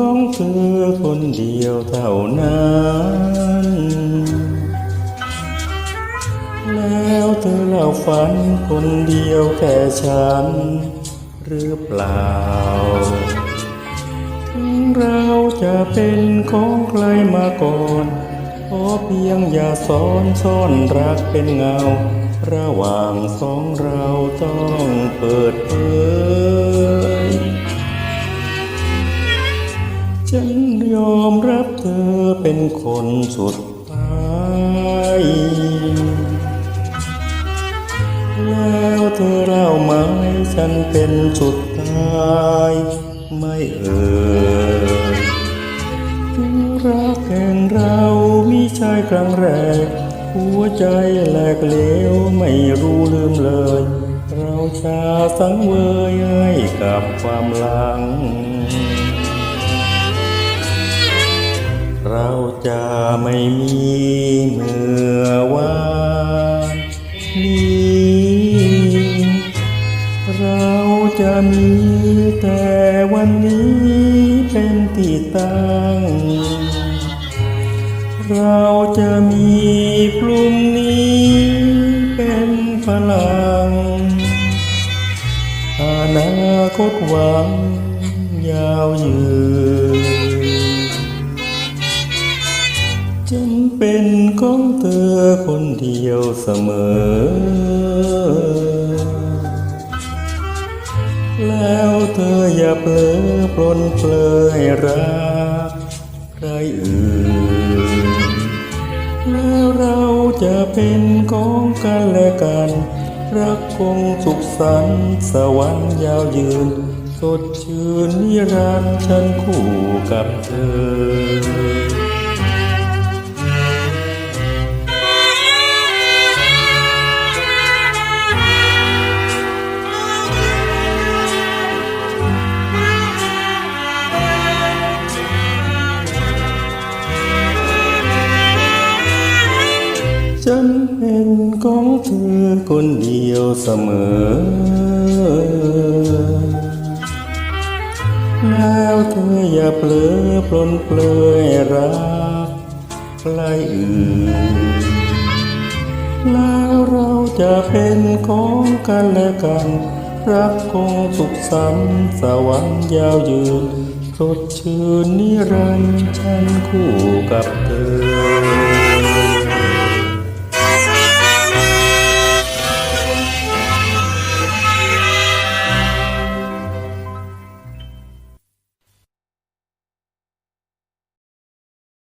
ของเธอคนเดียวเท่านั้น แล้วเธอเล่าฝันคนเดียวแค่ฉัน หรือเปล่า ถึงเราจะเป็นของใครมาก่อนขอเพียงอย่าซ้อนซ่อนรักเป็นเงา ระหว่างสองเราต้องเปิดเผย อเป็นคนสุดท้ายแล้วเธอเล่าไหมฉันเป็นสุดท้ายไม่เอ่ยถึงรักแห่งเรามิใช่ครั้งแรก หัวใจแหลกเหลวไม่รู้ลืมเลย เราชาสังเวยให้กับความหลัง เราจะไม่มีเมื่อวานนี้เราจะมีแต่วันนี้เป็นที่ตั้ง เราจะมีพรุ่งนี้เป็นพลัง อนาคตหวังยาวยืนฉัน เป็นของเธอคนเดียวเสมอ แล้วเธออย่าเผลอปลนเปลยรักใครอื่น แล้วเราจะเป็นของกันและกัน รักคงสุขสันต์สวรรค์ยาวยืน สดชื่นนิรันดร์ฉันคู่กับเธอ ฉันเป็นของเธอคนเดียวเสมอ แล้วเธออย่าเผลอปลนเปลยรักใครอื่น แล้วเราจะเป็นของกันและกัน รักคงสุขสันต์สวรรค์ยาวยืนสดชื่นนิรันดร์ฉันคู่กับเธอ